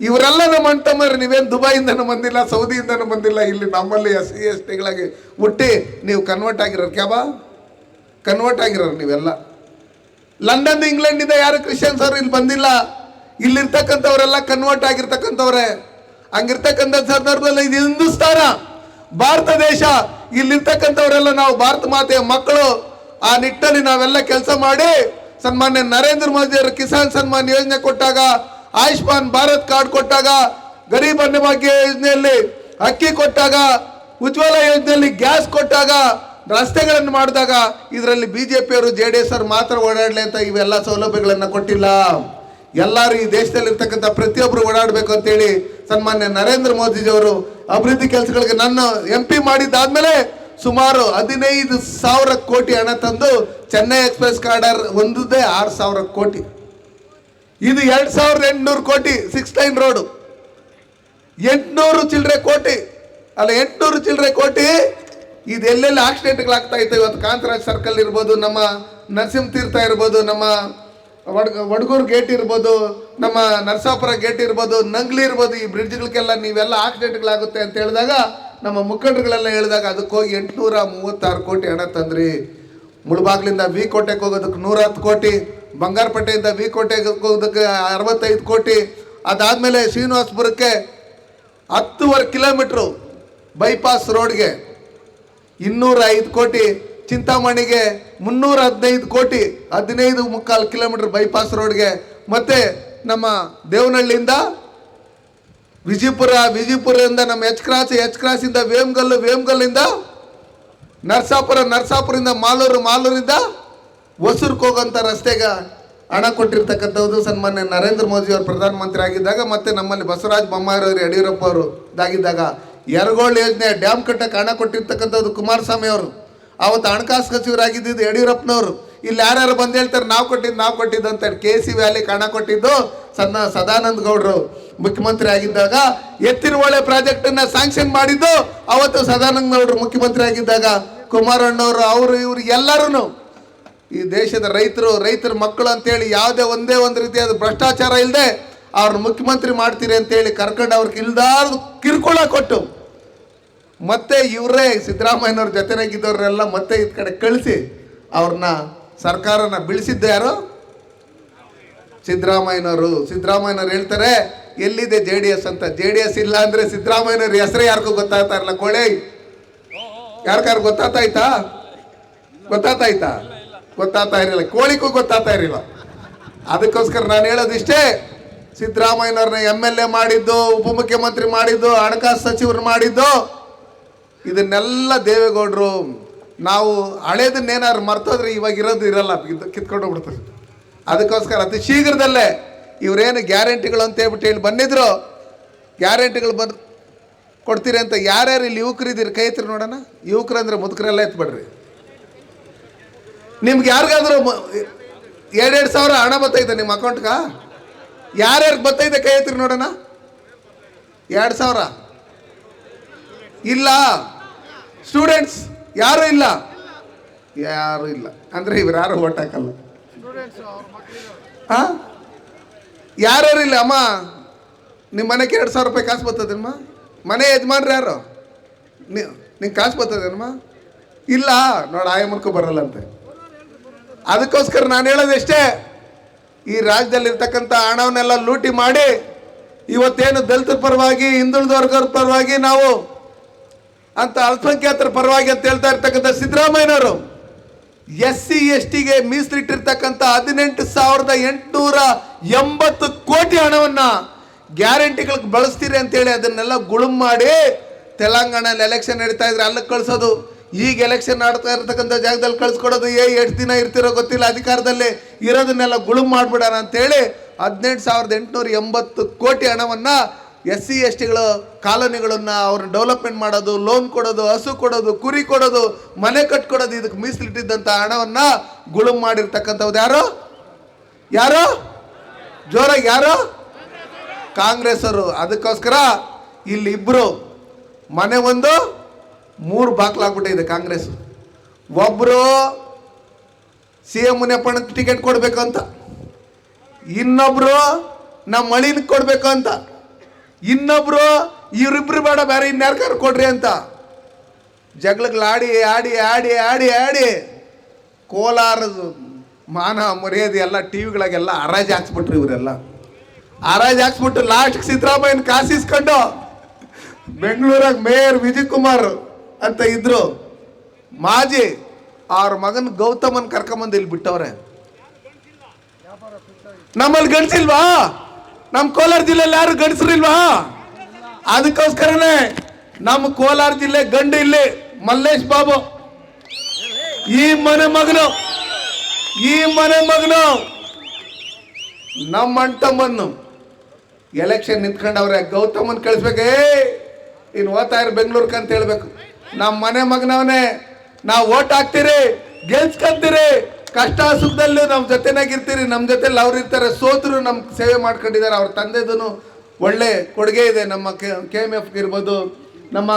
ಇವರೆಲ್ಲ ನಮ್ಮ ಅಣ್ಣ ತಮ್ಮಂದ್ರೆ ನೀವೇನು ದುಬೈಯಿಂದನೂ ಬಂದಿಲ್ಲ, ಸೌದಿಯಿಂದನೂ ಬಂದಿಲ್ಲ, ಇಲ್ಲಿ ನಮ್ಮಲ್ಲಿ ಎಸ್ ಸಿ ಎಸ್ ಟಿಗಳಾಗಿ ಹುಟ್ಟಿ ನೀವು ಕನ್ವರ್ಟ್ ಆಗಿರೋರು ಕ್ಯಾಬಾ ಕನ್ವರ್ಟ್ ಆಗಿರೋರು ನೀವೆಲ್ಲ. ಲಂಡನ್, ಇಂಗ್ಲೆಂಡಿಂದ ಯಾರು ಕ್ರಿಶ್ಚಿಯನ್ಸ್ ಅವರು ಇಲ್ಲಿ ಬಂದಿಲ್ಲ? ಇಲ್ಲಿರ್ತಕ್ಕಂಥವರೆಲ್ಲ ಕನ್ವರ್ಟ್ ಆಗಿರ್ತಕ್ಕಂಥವ್ರೆ. ಹಂಗಿರ್ತಕ್ಕಂಥ ಸಂದರ್ಭದಲ್ಲಿ ಇದು ಹಿಂದೂಸ್ತಾನ. ಭಾರತ ದೇಶ, ಇಲ್ಲಿರ್ತಕ್ಕಂಥವರೆಲ್ಲ ನಾವು ಭಾರತ ಮಾತೆಯ ಮಕ್ಕಳು. ಆ ನಿಟ್ಟಲ್ಲಿ ನಾವೆಲ್ಲ ಕೆಲಸ ಮಾಡಿ, ಸನ್ಮಾನ್ಯ ನರೇಂದ್ರ ಮೋದಿ ಅವರು ಕಿಸಾನ್ ಸನ್ಮಾನ್ ಯೋಜನೆ ಕೊಟ್ಟಾಗ, ಆಯುಷ್ಮಾನ್ ಭಾರತ್ ಕಾರ್ಡ್ ಕೊಟ್ಟಾಗ, ಗರೀಬ್ ಅನ್ನಭಾಗ್ಯ ಯೋಜನೆಯಲ್ಲಿ ಅಕ್ಕಿ ಕೊಟ್ಟಾಗ, ಉಜ್ವಲ ಯೋಜನೆಯಲ್ಲಿ ಗ್ಯಾಸ್ ಕೊಟ್ಟಾಗ, ರಸ್ತೆಗಳನ್ನು ಮಾಡಿದಾಗ, ಇದರಲ್ಲಿ ಬಿಜೆಪಿಯವರು, ಜೆ ಡಿ ಎಸ್ ಅವರು ಮಾತ್ರ ಓಡಾಡಲಿ ಅಂತ ಇವೆಲ್ಲ ಸೌಲಭ್ಯಗಳನ್ನು ಕೊಟ್ಟಿಲ್ಲ. ಎಲ್ಲರೂ ಈ ದೇಶದಲ್ಲಿ ಇರ್ತಕ್ಕಂಥ ಪ್ರತಿಯೊಬ್ಬರು ಓಡಾಡಬೇಕು ಅಂತೇಳಿ ಸನ್ಮಾನ್ಯ ನರೇಂದ್ರ ಮೋದಿಜಿಯವರು ಅಭಿವೃದ್ಧಿ ಕೆಲಸಗಳಿಗೆ ನನ್ನ ಎಂ ಪಿ ಮಾಡಿದ್ದಾದ್ಮೇಲೆ ಸುಮಾರು ಹದಿನೈದು ಸಾವಿರ ಕೋಟಿ ಹಣ ತಂದು ಚೆನ್ನೈ ಎಕ್ಸ್ಪ್ರೆಸ್ ಕಾರ್ಡರ್ ಒಂದೇ ಆರು ಸಾವಿರ ಕೋಟಿ. ಇದು ಎರಡು ಸಾವಿರದ ಎಂಟುನೂರು ಕೋಟಿ ಸಿಕ್ಸ್ ಲೈನ್ ರೋಡು. ಎಂಟುನೂರು ಚಿಲ್ಲರೆ ಕೋಟಿ. ಅಲ್ಲ, ಎಂಟುನೂರು ಚಿಲ್ಲರೆ ಕೋಟಿ ಇದು ಎಲ್ಲೆಲ್ಲಿ ಆಕ್ಸಿಡೆಂಟ್ಗಳಾಗ್ತಾ ಇತ್ತು? ಇವತ್ತು ಕಾಂತರಾಜ್ ಸರ್ಕಲ್ ಇರ್ಬೋದು, ನಮ್ಮ ನರಸಿಂಹ ತೀರ್ಥ ಇರ್ಬೋದು, ನಮ್ಮ ವಡ್ ಗೇಟ್ ಇರ್ಬೋದು, ನಮ್ಮ ನರಸಾಪುರ ಗೇಟ್ ಇರ್ಬೋದು, ನಂಗ್ಲಿ ಇರ್ಬೋದು, ಈ ಬ್ರಿಡ್ಜ್ಗಳಿಗೆಲ್ಲ ನೀವೆಲ್ಲ ಆಕ್ಸಿಡೆಂಟ್ಗಳಾಗುತ್ತೆ ಅಂತ ಹೇಳಿದಾಗ, ನಮ್ಮ ಮುಖಂಡರುಗಳೆಲ್ಲ ಹೇಳಿದಾಗ ಅದಕ್ಕೆ ಹೋಗಿ ಎಂಟುನೂರ ಮೂವತ್ತಾರು ಕೋಟಿ ಹಣ ತಂದ್ರಿ. ಮುಳಬಾಗ್ಲಿಂದ ವಿ ಕೋಟೆಗೆ ಹೋಗೋದಕ್ಕೆ ನೂರ ಹತ್ತು ಕೋಟಿ, ಬಂಗಾರಪೇಟೆಯಿಂದ ವಿ ಕೋಟೆಗೆ ಹೋಗೋದಕ್ಕೆ ಅರವತ್ತೈದು ಕೋಟಿ, ಅದಾದಮೇಲೆ ಶ್ರೀನಿವಾಸಪುರಕ್ಕೆ ಹತ್ತುವರೆ ಕಿಲೋಮೀಟ್ರು ಬೈಪಾಸ್ ರೋಡ್ಗೆ ಇನ್ನೂರ ಐದು ಕೋಟಿ. ಚಿಂತಾಮಣಿಗೆ ಮುನ್ನೂರ ಹದಿನೈದು ಕೋಟಿ ಹದಿನೈದು ಮುಕ್ಕಾಲು ಕಿಲೋಮೀಟರ್ ಬೈಪಾಸ್ ರೋಡ್ಗೆ ಮತ್ತೆ ನಮ್ಮ ದೇವನಹಳ್ಳಿಯಿಂದ ವಿಜಯಪುರ, ವಿಜಯಪುರದಿಂದ ನಮ್ಮ ಎಚ್ ಕ್ರಾಸ್ ಎಚ್ ಕ್ರಾಸಿಂದ ವೇಮ್ಗಲ್ಲು, ವೇಮ್ಗಲ್ಲಿಂದ ನರಸಾಪುರ, ನರಸಾಪುರದಿಂದ ಮಾಲೂರು, ಮಾಲೂರಿಂದ ಹೊಸೂರ್ಗೆ ಹೋಗೋಂಥ ರಸ್ತೆಗೆ ಹಣ ಕೊಟ್ಟಿರ್ತಕ್ಕಂಥದ್ದು ಸನ್ಮಾನ್ಯ ನರೇಂದ್ರ ಮೋದಿ ಅವರು ಪ್ರಧಾನಮಂತ್ರಿ ಆಗಿದ್ದಾಗ ಮತ್ತೆ ನಮ್ಮಲ್ಲಿ ಬಸವರಾಜ ಬೊಮ್ಮಾಯಿರವರು ಯಡಿಯೂರಪ್ಪ ಅವರು ಇದಾಗಿದ್ದಾಗ. ಯರಗೋಳ್ ಯೋಜನೆ ಡ್ಯಾಮ್ ಕಟ್ಟಕ್ಕೆ ಹಣ ಕೊಟ್ಟಿರ್ತಕ್ಕಂಥದ್ದು ಕುಮಾರಸ್ವಾಮಿ ಅವರು. ಅವತ್ತು ಹಣಕಾಸು ಸಚಿವರಾಗಿದ್ದು ಯಡಿಯೂರಪ್ಪನವರು. ಇಲ್ಲಿ ಯಾರ್ಯಾರು ಬಂದು ಹೇಳ್ತಾರೆ, ನಾವು ಕೊಟ್ಟಿದ್ದು ನಾವು ಕೊಟ್ಟಿದ್ದು ಅಂತ ಕೆ ಸಿ ವ್ಯಾಲಿ ಹಣ ಕೊಟ್ಟಿದ್ದು ಸನ್ನ ಸದಾನಂದ ಗೌಡರು. ಮುಖ್ಯಮಂತ್ರಿ ಆಗಿದ್ದಾಗ ಎತ್ತಿನಹೊಳೆ ಪ್ರಾಜೆಕ್ಟನ್ನು ಸ್ಯಾಂಕ್ಷನ್ ಮಾಡಿದ್ದು ಅವತ್ತು ಸದಾನಂದ ಗೌಡರು ಮುಖ್ಯಮಂತ್ರಿ ಆಗಿದ್ದಾಗ. ಕುಮಾರಣ್ಣವರು, ಅವರು, ಇವರು ಎಲ್ಲರೂ ಈ ದೇಶದ ರೈತರು, ರೈತರ ಮಕ್ಕಳು ಅಂತೇಳಿ ಯಾವುದೇ ಒಂದೇ ಒಂದು ರೀತಿಯಾದ ಭ್ರಷ್ಟಾಚಾರ ಇಲ್ಲದೆ ಅವ್ರನ್ನ ಮುಖ್ಯಮಂತ್ರಿ ಮಾಡ್ತೀರಿ ಅಂತೇಳಿ ಕರ್ಕೊಂಡು ಅವ್ರಿಗೆ ಇಲ್ದಾರ್ದು ಕಿರುಕುಳ ಕೊಟ್ಟು ಮತ್ತೆ ಇವರೇ ಸಿದ್ದರಾಮಯ್ಯನವ್ರ ಜೊತೆನಾಗಿದ್ದವ್ರನ್ನೆಲ್ಲ ಮತ್ತೆ ಈ ಕಡೆ ಕಳಿಸಿ ಅವ್ರನ್ನ ಸರ್ಕಾರನ ಬೀಳಿಸಿದ್ದೆ ಯಾರು? ಸಿದ್ದರಾಮಯ್ಯನವರು. ಸಿದ್ದರಾಮಯ್ಯನವ್ರು ಹೇಳ್ತಾರೆ, ಎಲ್ಲಿದೆ ಜೆ ಡಿ ಎಸ್ ಅಂತ? ಜೆ ಡಿ ಎಸ್ ಇಲ್ಲ ಅಂದ್ರೆ ಸಿದ್ದರಾಮಯ್ಯನವ್ರ ಹೆಸರೇ ಯಾರಿಗೂ ಗೊತ್ತಾಗ್ತಾ ಇರಲ್ಲ. ಕೋಳೆ, ಯಾರ್ಗಾರು ಗೊತ್ತಾಗ್ತಾಯ್ತಾ ಗೊತ್ತಾಗ್ತಾಯ್ತಾ ಗೊತ್ತಾಗ್ತಾ ಇರಲಿಲ್ಲ. ಕೋಳಿಗೂ ಗೊತ್ತಾಗ್ತಾ ಇರಲಿಲ್ಲ. ಅದಕ್ಕೋಸ್ಕರ ನಾನು ಹೇಳೋದಿಷ್ಟೇ ಸಿದ್ದರಾಮಯ್ಯನವ್ರನ್ನ ಎಂ ಎಲ್ ಎ ಮಾಡಿದ್ದು, ಉಪಮುಖ್ಯಮಂತ್ರಿ ಮಾಡಿದ್ದು, ಹಣಕಾಸು ಸಚಿವರು ಮಾಡಿದ್ದು ಇದನ್ನೆಲ್ಲ ದೇವೇಗೌಡರು ನಾವು ಹಳೇದನ್ನೇನಾದ್ರು ಮರ್ತೋದ್ರೆ ಇವಾಗ ಇರೋದು ಇರಲ್ಲ ಕಿತ್- ಕಿತ್ಕೊಂಡು ಹೋಗ್ಬಿಡ್ತಾರೆ. ಅದಕ್ಕೋಸ್ಕರ ಅತಿ ಶೀಘ್ರದಲ್ಲೇ ಇವರೇನು ಗ್ಯಾರಂಟಿಗಳು ಅಂತ ಹೇಳ್ಬಿಟ್ಟು ಹೇಳಿ ಬಂದಿದ್ರು, ಗ್ಯಾರಂಟಿಗಳು ಬಂದು ಕೊಡ್ತೀರಿ ಅಂತ ಯಾರ್ಯಾರು ಇಲ್ಲಿ ಯುವಕರು ಇದ್ದೀರಿ ಕೈ ಎತ್ತಿರಿ ನೋಡೋಣ. ಯುವಕರು ಅಂದರೆ ಮುದುಕರೆಲ್ಲ ಎತ್ಬಿಡ್ರಿ ನಿಮ್ಗೆ ಯಾರಿಗಾದ್ರೂ ಎರಡೆರಡು ಸಾವಿರ ಹಣ ಬರ್ತೈತೆ ನಿಮ್ಮ ಅಕೌಂಟ್ಗ? ಯಾರ್ಯಾರು ಬರ್ತೈತೆ ಕೈ ಎತ್ತಿರಿ ನೋಡೋಣ. ಎರಡು ಸಾವಿರ. ಇಲ್ಲ. ಸ್ಟೂಡೆಂಟ್ಸ್ ಯಾರು ಇಲ್ಲ. ಯಾರು ಇಲ್ಲ. ಅಂದ್ರೆ ಇವ್ರು ಯಾರು ಓಟ್ ಹಾಕಲ್ಲ. ಹಾ? ಯಾರ್ಯಾರು ಇಲ್ಲ? ಅಮ್ಮ ನಿಮ್ಮ ಮನೆಗೆ ಎರಡು ಸಾವಿರ ರೂಪಾಯಿ ಕಾಸು ಬರ್ತದೇನಮ್ಮ? ಮನೆ ಯಜಮಾನ್ರು ಯಾರು? ನಿಂಗೆ ಕಾಸು ಬರ್ತದೇನಮ್ಮ? ಇಲ್ಲ. ನೋಡಿ ಆಯಮ್ಮಕ್ಕೂ ಬರಲ್ಲ ಅಂತೆ ಅದಕ್ಕೋಸ್ಕರ ನಾನು ಹೇಳೋದೆಷ್ಟೇ ಈ ರಾಜ್ಯದಲ್ಲಿ ಇರ್ತಕ್ಕಂಥ ಹಣವನ್ನೆಲ್ಲ ಲೂಟಿ ಮಾಡಿ ಇವತ್ತೇನು ದಲಿತರ ಪರವಾಗಿ ಹಿಂದುಳಿದ ವರ್ಗದ ಪರವಾಗಿ ನಾವು ಅಂತ ಅಲ್ಪಸಂಖ್ಯಾತರ ಪರವಾಗಿ ಅಂತ ಹೇಳ್ತಾ ಇರ್ತಕ್ಕಂಥ ಸಿದ್ದರಾಮಯ್ಯನವರು ಎಸ್ ಸಿ ಎಸ್ ಟಿಗೆ ಮೀಸಲಿಟ್ಟಿರ್ತಕ್ಕಂಥ ಹದಿನೆಂಟು ಸಾವಿರದ ಎಂಟುನೂರ ಎಂಬತ್ತು ಕೋಟಿ ಹಣವನ್ನ ಗ್ಯಾರಂಟಿಗಳಿಗೆ ಬಳಸ್ತೀರಿ ಅಂತೇಳಿ ಅದನ್ನೆಲ್ಲ ಗುಳುಂ ಮಾಡಿ ತೆಲಂಗಾಣಲ್ಲಿ ಎಲೆಕ್ಷನ್ ನಡೀತಾ ಇದ್ರೆ ಅಲ್ಲಿಗೆ ಕಳಿಸೋದು. ಈಗ ಎಲೆಕ್ಷನ್ ಆಡ್ತಾ ಇರ್ತಕ್ಕಂಥ ಜಾಗದಲ್ಲಿ ಕಳಿಸ್ಕೊಡೋದು ಏ ಎಷ್ಟು ದಿನ ಇರ್ತಿರೋ ಗೊತ್ತಿಲ್ಲ. ಅಧಿಕಾರದಲ್ಲಿ ಇರೋದನ್ನೆಲ್ಲ ಗುಳುಮ್ ಮಾಡ್ಬಿಡೋಣ ಅಂತೇಳಿ ಹದಿನೆಂಟು ಸಾವಿರದ ಎಂಟುನೂರ ಎಂಬತ್ತು ಕೋಟಿ ಹಣವನ್ನು ಎಸ್ ಸಿ ಎಸ್ ಟಿಗಳು ಕಾಲೋನಿಗಳನ್ನು ಅವ್ರನ್ನ ಡೆವಲಪ್ಮೆಂಟ್ ಮಾಡೋದು ಲೋನ್ ಕೊಡೋದು, ಹಸು ಕೊಡೋದು, ಕುರಿ ಕೊಡೋದು, ಮನೆ ಕಟ್ಕೊಡೋದು, ಇದಕ್ಕೆ ಮೀಸಲಿಟ್ಟಿದ್ದಂಥ ಹಣವನ್ನು ಗುಳುಮ್ ಮಾಡಿರ್ತಕ್ಕಂಥವ್ದು ಯಾರು? ಯಾರು? ಜೋರಾಗಿ ಯಾರು? ಕಾಂಗ್ರೆಸ್ ಅವರು ಅದಕ್ಕೋಸ್ಕರ ಇಲ್ಲಿ ಇಬ್ಬರು ಮನೆ ಒಂದು, ಮೂರು ಬಾಕ್ಲಾಗ್ಬಿಟ್ಟಿದೆ ಕಾಂಗ್ರೆಸ್ ಒಬ್ಬರು ಸಿ ಎಂ ಮುನಿಯಪ್ಪಣ್ಣಗೆ ಟಿಕೆಟ್ ಕೊಡಬೇಕು ಅಂತ ಇನ್ನೊಬ್ರು ನಮ್ಮ ಮಳಿನ ಕೊಡಬೇಕು ಅಂತ ಇನ್ನೊಬ್ರು, ಇವರಿಬ್ರು ಬೇಡ, ಬೇರೆ ಇನ್ಯಾರ್ಗಾರು ಕೊಡ್ರಿ ಅಂತ. ಜಗಳಕ್ಕೆ ಆಡಿ ಆಡಿ ಆಡಿ ಆಡಿ ಆಡಿ. ಕೋಲಾರದ ಮಾನ, ಮರ್ಯಾದೆ ಎಲ್ಲ ಟಿ ವಿಗಳಿಗೆಲ್ಲ ಹರಾಜು ಹಾಕ್ಸ್ಬಿಟ್ರು ಇವರೆಲ್ಲ. ಹರಾಜು ಹಾಕ್ಸ್ಬಿಟ್ಟು ಲಾಸ್ಟ್ ಸಿದ್ದರಾಮಯ್ಯನ ಕಾಸಿಸ್ಕೊಂಡು ಬೆಂಗಳೂರಾಗ ಮೇಯರ್ ವಿಜಯ್ ಕುಮಾರ್ ಅಂತ ಇದ್ರು. ಮಾಜಿ ಅವ್ರ ಮಗನ ಗೌತಮನ್ ಕರ್ಕೊಂಬಂದು ಇಲ್ಲಿ ಬಿಟ್ಟವ್ರೆ. ನಮ್ಮಲ್ಲಿ ಗಂಡಸಿಲ್ವಾ ನಮ್ಮ ಕೋಲಾರ ಜಿಲ್ಲೆಯಲ್ಲಿ ಯಾರು ಗಂಡಸರಿಲ್ವಾ? ಅದಕ್ಕೋಸ್ಕರನೇ ನಮ್ಮ ಕೋಲಾರ ಜಿಲ್ಲೆ ಗಂಡು ಇಲ್ಲಿ, ಮಲ್ಲೇಶ್ ಬಾಬು. ಈ ಮನೆ ಮಗನು, ಈ ಮನೆ ಮಗನು ನಮ್ಮ ಅಣ್ತಮ್ಮನ್ನು ಎಲೆಕ್ಷನ್ ನಿಂತ್ಕೊಂಡವ್ರೆ ಗೌತಮನ್ ಕಳಿಸ್ಬೇಕೇ. ಇನ್ನು ಓದ್ತಾ ಇರು ಬೆಂಗಳೂರ್ಗೆ ಅಂತ ಹೇಳ್ಬೇಕು. ನಮ್ಮ ಮನೆ ಮಗನವನೇ, ನಾವು ಓಟ್ ಹಾಕ್ತೀರಿ, ಗೆಲ್ಸ್ಕೊಂತೀರಿ. ಕಷ್ಟ ಸುಖದಲ್ಲೂ ನಮ್ಮ ಜೊತೆನಾಗಿರ್ತೀರಿ ನಮ್ಮ ಜೊತೆಲಿ ಅವ್ರು ಇರ್ತಾರೆ, ಸೋತರು ನಮ್ಮ ಸೇವೆ ಮಾಡ್ಕೊಂಡಿದ್ದಾರೆ, ಅವ್ರ ತಂದೆದೂ ಒಳ್ಳೆ ಕೊಡುಗೆ ಇದೆ, ನಮ್ಮ ಕೆ ಎಂ ಎಫ್ಗೆ ಇರ್ಬೋದು, ನಮ್ಮ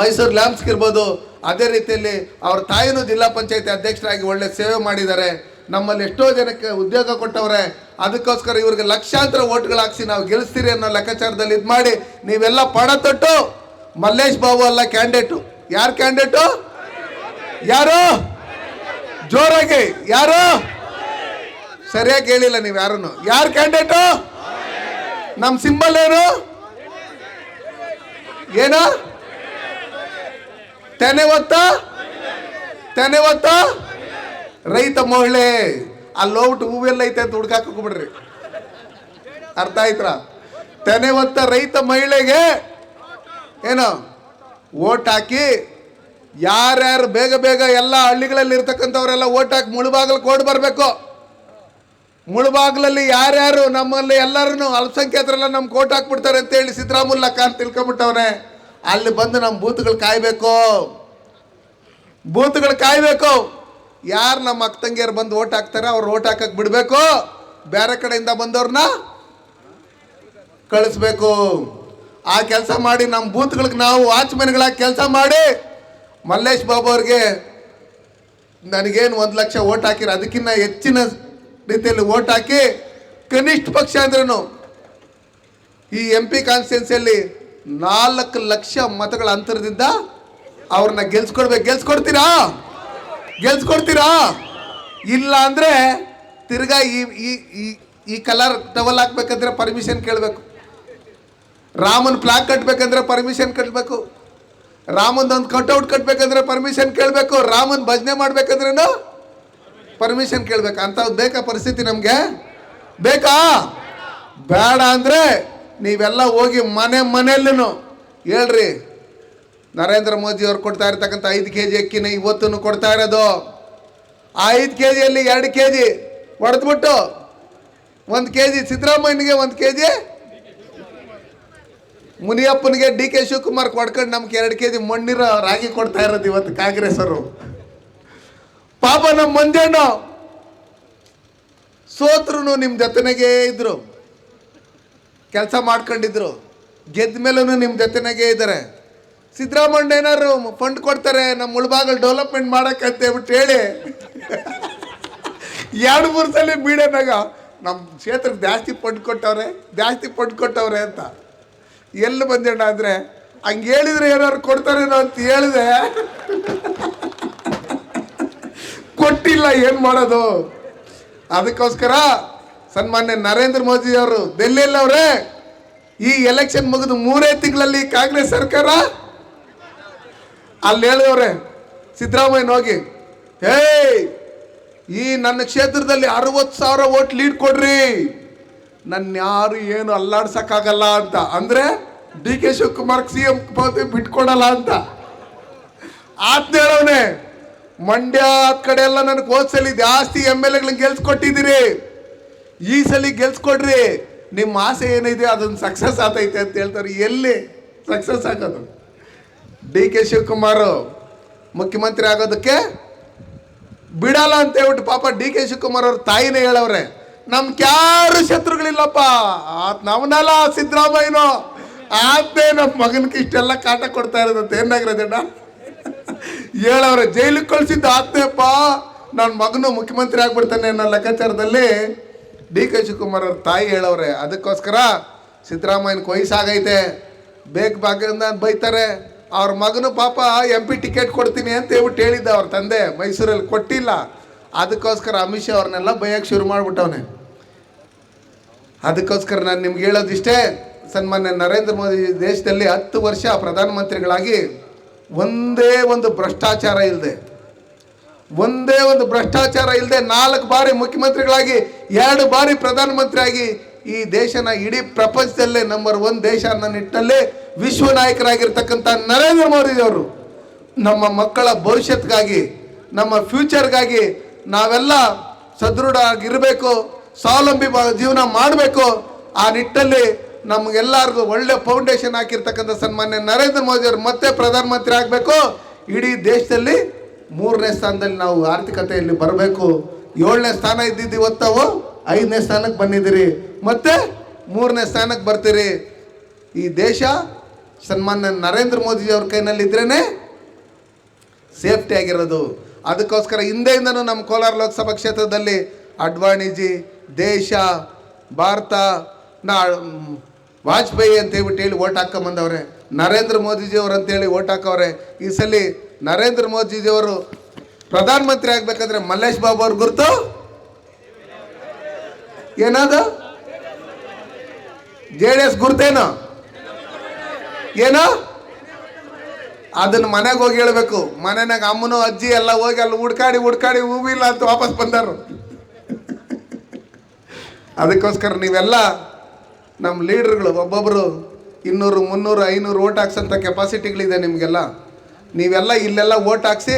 ಮೈಸೂರು ಲ್ಯಾಂಪ್ಸ್ಗೆ ಇರ್ಬೋದು, ಅದೇ ರೀತಿಯಲ್ಲಿ ಅವ್ರ ತಾಯಿನೂ ಜಿಲ್ಲಾ ಪಂಚಾಯತಿ ಅಧ್ಯಕ್ಷರಾಗಿ ಒಳ್ಳೆ ಸೇವೆ ಮಾಡಿದ್ದಾರೆ. ನಮ್ಮಲ್ಲಿ ಎಷ್ಟೋ ಜನಕ್ಕೆ ಉದ್ಯೋಗ ಕೊಟ್ಟವ್ರೆ, ಅದಕ್ಕೋಸ್ಕರ ಇವ್ರಿಗೆ ಲಕ್ಷಾಂತರ ಓಟ್ಗಳು ಹಾಕ್ಸಿ ನಾವು ಗೆಲ್ಲಿಸ್ತೀರಿ ಅನ್ನೋ ಲೆಕ್ಕಾಚಾರದಲ್ಲಿ ಇದು ಮಾಡಿ, ನೀವೆಲ್ಲ ಪಣ ತೊಟ್ಟು ಮಲ್ಲೇಶ್ ಬಾಬು ಅಲ್ಲ ಕ್ಯಾಂಡಿಡೇಟು. ಯಾರು ಕ್ಯಾಂಡಿಡೇಟು? ಯಾರು? ಜೋರಾಗಿ, ಯಾರು? ಸರಿಯಾಗಿ ಹೇಳಿಲ್ಲ ನೀವು ಯಾರನ್ನು. ಯಾರು ಕ್ಯಾಂಡಿಡೇಟು ನಮ್ಮ ಸಿಂಬಲ್ ಏನು? ಏನು? ತೆನೆ ಒತ್ತ? ತೆನೆ ಒತ್ತ? ರೈತ ಮಹಿಳೆ. ಅಲ್ಲಿ ಹೋಗ್ಬಿಟ್ಟು ಹೂವೆಲ್ಲ ಐತೆ ಅಂತ ಹುಡ್ಕಾಕ್ ಹೋಗ್ಬಿಡ್ರಿ. ಅರ್ಥ ಆಯ್ತರ? ತೆನೆ ಒತ್ತ ರೈತ ಮಹಿಳೆಗೆ ಏನು? ಓಟ್ ಹಾಕಿ ಯಾರ್ಯಾರು ಬೇಗ ಬೇಗ ಎಲ್ಲ ಹಳ್ಳಿಗಳಲ್ಲಿ ಇರ್ತಕ್ಕಂಥವರೆಲ್ಲ ಓಟ್ ಹಾಕಿ ಮುಳುಬಾಗಲು ಕೋಡ್ ಬರಬೇಕು. ಮುಳುಬಾಗ್ಲಲ್ಲಿ ಯಾರ್ಯಾರು ನಮ್ಮಲ್ಲಿ ಎಲ್ಲರೂ ಅಲ್ಪಸಂಖ್ಯಾತರೆಲ್ಲ ನಮ್ಮ ಕೋಟ್ ಹಾಕ್ಬಿಡ್ತಾರೆ ಅಂತೇಳಿ ಸಿದ್ದರಾಮುಲ್ಲ ಖಾನ್ ತಿಳ್ಕೊಂಬಿಟ್ಟವ್ರೆ ಅಲ್ಲಿ ಬಂದು ನಮ್ಮ ಬೂತ್ಗಳು ಕಾಯ್ಬೇಕು. ಬೂತ್ಗಳು ಕಾಯಬೇಕು. ಯಾರು ನಮ್ಮ ಅಕ್ಕ ತಂಗಿಯರು ಬಂದು ಓಟ್ ಹಾಕ್ತಾರೆ ಅವ್ರು ಓಟ್ ಹಾಕಕ್ಕೆ ಬಿಡಬೇಕು. ಬೇರೆ ಕಡೆಯಿಂದ ಬಂದವ್ರನ್ನ ಕಳಿಸ್ಬೇಕು. ಆ ಕೆಲಸ ಮಾಡಿ ನಮ್ಮ ಬೂತ್ಗಳಿಗೆ ನಾವು ವಾಚ್ಮೆನ್ಗಳಾಗಿ ಕೆಲಸ ಮಾಡಿ ಮಲ್ಲೇಶ್ ಬಾಬು ಅವ್ರಿಗೆ ನನಗೇನು ಒಂದು ಲಕ್ಷ ಓಟ್ ಹಾಕಿರ ಅದಕ್ಕಿಂತ ಹೆಚ್ಚಿನ ರೀತಿಯಲ್ಲಿ ಓಟ್ ಹಾಕಿ ಕನಿಷ್ಠ ಪಕ್ಷ ಅಂದ್ರೂ ಈ ಎಂ ಪಿ ಕಾನ್ಸ್ಟಿಟ್ಯೂನ್ಸಿಯಲ್ಲಿ ನಾಲ್ಕು ಲಕ್ಷ ಮತಗಳ ಅಂತರದಿಂದ ಅವ್ರನ್ನ ಗೆಲ್ಸ್ಕೊಡ್ಬೇಕು. ಗೆಲ್ಸ್ಕೊಡ್ತೀರಾ? ಗೆಲ್ಸ್ಕೊಡ್ತೀರಾ? ಇಲ್ಲ ಅಂದ್ರೆ ತಿರ್ಗಾ ಈ ಈ, ಈ- ಕಲರ್ ಟವಲ್ ಹಾಕ್ಬೇಕಂದ್ರೆ ಪರ್ಮಿಷನ್ ಕೇಳಬೇಕು. ರಾಮನ್ ಪ್ಲಾಕ್ ಕಟ್ಟಬೇಕಂದ್ರೆ ಪರ್ಮಿಷನ್ ಕಟ್ಟಬೇಕು ರಾಮನ್ ಒಂದು ಕಟ್ಔಟ್ ಕಟ್ಬೇಕಂದ್ರೆ ಪರ್ಮಿಷನ್ ಕೇಳಬೇಕು, ರಾಮನ್ ಭಜನೆ ಮಾಡ್ಬೇಕಂದ್ರೇನು? ಪರ್ಮಿಷನ್ ಕೇಳ್ಬೇಕು. ಅಂತ ಬೇಕಾ ಪರಿಸ್ಥಿತಿ ನಮಗೆ? ಬೇಕಾ? ಬೇಡ ಅಂದರೆ ನೀವೆಲ್ಲ ಹೋಗಿ ಮನೆ ಮನೆಯಲ್ಲೂ ಹೇಳ್ರಿ. ನರೇಂದ್ರ ಮೋದಿ ಅವ್ರು ಕೊಡ್ತಾ ಇರ್ತಕ್ಕಂಥ ಐದು ಕೆ ಜಿ ಅಕ್ಕಿನ ಇವತ್ತು ಕೊಡ್ತಾ ಇರೋದು. ಆ ಐದು ಕೆ ಜಿಯಲ್ಲಿ ಎರಡು ಕೆ ಜಿ ಹೊಡೆದ್ಬಿಟ್ಟು ಒಂದು ಕೆ ಜಿ ಸಿದ್ದರಾಮಯ್ಯನಿಗೆ ಒಂದು ಕೆ ಜಿ ಮುನಿಯಪ್ಪನಿಗೆ ಡಿ ಕೆ ಶಿವಕುಮಾರ್ ಕೊಡ್ಕೊಂಡು ನಮ್ಗೆ ಎರಡು ಕೆ ಜಿ ಮಣ್ಣಿರೋ ರಾಗಿ ಕೊಡ್ತಾ ಇರೋದು ಇವತ್ತು ಕಾಂಗ್ರೆಸ್ ಪಾಪ ನಮ್ಮ ಮಂಜಣ್ಣ ಸೋತ್ರು ನಿಮ್ಮ ಜೊತೆನಾಗೇ ಇದ್ರು. ಕೆಲಸ ಮಾಡ್ಕೊಂಡಿದ್ರು. ಗೆದ್ದ ಮೇಲೂ ನಿಮ್ಮ ಜೊತೆನಾಗೇ ಇದ್ದಾರೆ ಸಿದ್ದರಾಮಣ್ಣ ಏನಾದ್ರು ಫಂಡ್ ಕೊಡ್ತಾರೆ ನಮ್ಮ ಮುಳಬಾಗಲ್ ಡೆವಲಪ್ಮೆಂಟ್ ಮಾಡಕ್ಕೆ ಅಂತ ಹೇಳ್ಬಿಟ್ಟು ಹೇಳಿ. ಎರಡು ಮೂರು ಸಲ ಬೀಡನಾಗ ನಮ್ಮ ಕ್ಷೇತ್ರಕ್ಕೆ ಜಾಸ್ತಿ ಫಂಡ್ ಕೊಟ್ಟವ್ರೆ, ಜಾಸ್ತಿ ಫಂಡ್ ಕೊಟ್ಟವ್ರೆ ಅಂತ. ಎಲ್ಲಿ ಬಂದಣ್ಣ ಅಂದರೆ, ಹಂಗೆ ಹೇಳಿದ್ರೆ ಏನಾದ್ರು ಕೊಡ್ತಾರೇನೋ ಅಂತ ಹೇಳಿದೆ. ಕೊಟ್ಟಿಲ್ಲ, ಏನು ಮಾಡೋದು? ಅದಕ್ಕೋಸ್ಕರ ಸನ್ಮಾನ್ಯ ನರೇಂದ್ರ ಮೋದಿ ಅವರು ಡೆಲ್ಲಿಯಲ್ಲಿ ಅವರೇ, ಈ ಎಲೆಕ್ಷನ್ ಮುಗಿದು ಮೂರೇ ತಿಂಗಳಲ್ಲಿ ಕಾಂಗ್ರೆಸ್ ಸರ್ಕಾರ, ಅಲ್ಲಿ ಹೇಳಿದವ್ರೆ ಸಿದ್ದರಾಮಯ್ಯನ ಹೋಗಿ ಹೇ ಈ ನನ್ನ ಕ್ಷೇತ್ರದಲ್ಲಿ ಅರವತ್ತು ಸಾವಿರ ಓಟ್ ಲೀಡ್ ಕೊಡ್ರಿ. ನನ್ನ ಯಾರು ಏನು ಅಲ್ಲಾಡ್ಸಕ್ಕಾಗಲ್ಲ ಅಂತ. ಅಂದ್ರೆ D K Shivakumar C M ಪದವಿ ಬಿಟ್ಕೊಡಲ್ಲ ಅಂತ. ಆತ್ನ ಹೇಳವನೆ, ಮಂಡ್ಯ ಕಡೆ ಎಲ್ಲ ನನಗೆ ಹೋದ್ಸಲಿ ಜಾಸ್ತಿ ಎಂ ಎಲ್ ಎಗಳನ್ನ ಗೆಲ್ಸ್ಕೊಟ್ಟಿದ್ದೀರಿ. ಈ ಸಲ ಗೆಲ್ಸ್ಕೊಡ್ರಿ. ನಿಮ್ಮ ಆಸೆ ಏನಿದೆ ಅದೊಂದು ಸಕ್ಸಸ್ ಆತೈತೆ ಅಂತ ಹೇಳ್ತಾರೆ. ಎಲ್ಲಿ ಸಕ್ಸಸ್ ಆಗೋದು? ಡಿ ಕೆ ಶಿವಕುಮಾರ್ ಮುಖ್ಯಮಂತ್ರಿ ಆಗೋದಕ್ಕೆ ಬಿಡಲ್ಲ ಅಂತ ಹೇಳ್ಬಿಟ್ಟು ಪಾಪ ಡಿ ಕೆ ಶಿವಕುಮಾರ್ ಅವ್ರ ತಾಯಿನೇ ಹೇಳವ್ರೆ. ನಮ್ಗೆ ಯಾರು ಶತ್ರುಗಳಿಲ್ಲಪ್ಪ. ಆತ್ ನವನಲ್ಲ ಸಿದ್ದರಾಮಯ್ಯನೋ. ಆತೇ ನಮ್ಮ ಮಗನಿಗೆ ಇಷ್ಟೆಲ್ಲ ಕಾಟ ಕೊಡ್ತಾ ಇರೋದಂತ. ಏನಾಗಿರೋದಣ್ಣ ಹೇಳವ್ರೆ, ಜೈಲಿಗೆ ಕಳ್ಸಿದ್ದು ಆತ್ನೇಪ್ಪ ನನ್ನ ಮಗನು ಮುಖ್ಯಮಂತ್ರಿ ಆಗ್ಬಿಡ್ತಾನೆ ಅನ್ನೋ ಲೆಕ್ಕಾಚಾರದಲ್ಲಿ ಡಿ ಕೆ ಶಿವಕುಮಾರ್ ಅವ್ರ ತಾಯಿ ಹೇಳವ್ರೆ, ಅದಕ್ಕೋಸ್ಕರ ಸಿದ್ದರಾಮಯ್ಯನಿಗೆ ವಯಸ್ಸಾಗೈತೆ ಬೇಕ್ ಭಾಗದಿಂದ ಬೈತಾರೆ. ಅವ್ರ ಮಗನು ಪಾಪ ಎಂ ಪಿ ಟಿಕೆಟ್ ಕೊಡ್ತೀನಿ ಅಂತ ಹೇಳ್ಬಿಟ್ಟು ಹೇಳಿದ್ದ ಅವ್ರ ತಂದೆ, ಮೈಸೂರಲ್ಲಿ ಕೊಟ್ಟಿಲ್ಲ. ಅದಕ್ಕೋಸ್ಕರ ಅಮಿತ್ ಶಾ ಅವ್ರನ್ನೆಲ್ಲ ಬೈಯಕ್ಕೆ ಶುರು ಮಾಡಿಬಿಟ್ಟವನೆ. ಅದಕ್ಕೋಸ್ಕರ ನಾನು ನಿಮ್ಗೆ ಹೇಳೋದಿಷ್ಟೇ ಸನ್ಮಾನ್ಯ ನರೇಂದ್ರ ಮೋದಿ ದೇಶದಲ್ಲಿ ಹತ್ತು ವರ್ಷ ಪ್ರಧಾನಮಂತ್ರಿಗಳಾಗಿ ಒಂದೇ ಒಂದು ಭ್ರಷ್ಟಾಚಾರ ಇಲ್ಲದೆ ಒಂದೇ ಒಂದು ಭ್ರಷ್ಟಾಚಾರ ಇಲ್ಲದೆ ನಾಲ್ಕು ಬಾರಿ ಮುಖ್ಯಮಂತ್ರಿಗಳಾಗಿ, ಎರಡು ಬಾರಿ ಪ್ರಧಾನಮಂತ್ರಿಯಾಗಿ ಈ ದೇಶನ ಇಡೀ ಪ್ರಪಂಚದಲ್ಲೇ ನಂಬರ್ ಒನ್ ದೇಶ ಅನ್ನೋ ನಿಟ್ಟಿನಲ್ಲಿ ವಿಶ್ವ ನಾಯಕರಾಗಿರ್ತಕ್ಕಂಥ ನರೇಂದ್ರ ಮೋದಿಯವರು ನಮ್ಮ ಮಕ್ಕಳ ಭವಿಷ್ಯತ್ಗಾಗಿ, ನಮ್ಮ ಫ್ಯೂಚರ್ಗಾಗಿ ನಾವೆಲ್ಲ ಸದೃಢ ಆಗಿರಬೇಕು. ಸ್ವಾವಲಂಬಿ ಜೀವನ ಮಾಡಬೇಕು, ಆ ನಿಟ್ಟಲ್ಲಿ ನಮಗೆಲ್ಲರಿಗೂ ಒಳ್ಳೆ ಫೌಂಡೇಶನ್ ಹಾಕಿರ್ತಕ್ಕಂಥ ಸನ್ಮಾನ್ಯ ನರೇಂದ್ರ ಮೋದಿ ಅವರು ಮತ್ತೆ ಪ್ರಧಾನಮಂತ್ರಿ ಆಗಬೇಕು. ಇಡೀ ದೇಶದಲ್ಲಿ ಮೂರನೇ ಸ್ಥಾನದಲ್ಲಿ ನಾವು ಆರ್ಥಿಕತೆಯಲ್ಲಿ ಬರಬೇಕು. ಏಳನೇ ಸ್ಥಾನ ಇದ್ದಿದ್ದು ಇವತ್ತವು, ಐದನೇ ಸ್ಥಾನಕ್ಕೆ ಬಂದಿದ್ದೀರಿ. ಮತ್ತೆ ಮೂರನೇ ಸ್ಥಾನಕ್ಕೆ ಬರ್ತೀರಿ. ಈ ದೇಶ ಸನ್ಮಾನ್ಯ ನರೇಂದ್ರ ಮೋದಿ ಅವ್ರ ಕೈನಲ್ಲಿ ಇದ್ರೇನೆ ಸೇಫ್ಟಿ ಆಗಿರೋದು. ಅದಕ್ಕೋಸ್ಕರ ಹಿಂದೆಯಿಂದನೂ ನಮ್ಮ ಕೋಲಾರ ಲೋಕಸಭಾ ಕ್ಷೇತ್ರದಲ್ಲಿ ಅಡ್ವಾಣಿಜಿ ದೇಶ, ಭಾರತ, ನಾ ವಾಜಪೇಯಿ ಅಂತ ಹೇಳ್ಬಿಟ್ಟು ಹೇಳಿ ಓಟ್ ಹಾಕೊಂಬಂದವ್ರೆ, ನರೇಂದ್ರ ಮೋದಿಜಿಯವರು ಅಂತೇಳಿ ಓಟ್ ಹಾಕವ್ರೆ. ಈ ಸಲ ನರೇಂದ್ರ ಮೋದಿಜಿಯವರು ಪ್ರಧಾನಮಂತ್ರಿ ಆಗ್ಬೇಕಂದ್ರೆ ಮಲ್ಲೇಶ್ ಬಾಬು ಅವ್ರ ಗುರುತು? ಏನದು? ಜೆ ಡಿ ಎಸ್ ಗುರುತೇನು? ಏನು? ಅದನ್ನ ಮನೆಗೆ ಹೋಗಿ ಹೇಳ್ಬೇಕು. ಮನೆನಾಗ ಅಮ್ಮನೂ ಅಜ್ಜಿ ಎಲ್ಲ ಹೋಗಿ ಅಲ್ಲಿ ಹುಡ್ಕಾಡಿ ಹುಡ್ಕಾಡಿ ಹೂವಿಲ್ಲ ಅಂತ ವಾಪಸ್ ಬಂದರು ಅದಕ್ಕೋಸ್ಕರ ನೀವೆಲ್ಲ ನಮ್ಮ ಲೀಡರ್ಗಳು ಒಬ್ಬೊಬ್ಬರು ಇನ್ನೂರು, ಮುನ್ನೂರು, ಐನೂರು ಓಟ್ ಹಾಕ್ಸೋಂಥ ಕೆಪಾಸಿಟಿಗಳಿದೆ ನಿಮಗೆಲ್ಲ. ನೀವೆಲ್ಲ ಇಲ್ಲೆಲ್ಲ ಓಟ್ ಹಾಕ್ಸಿ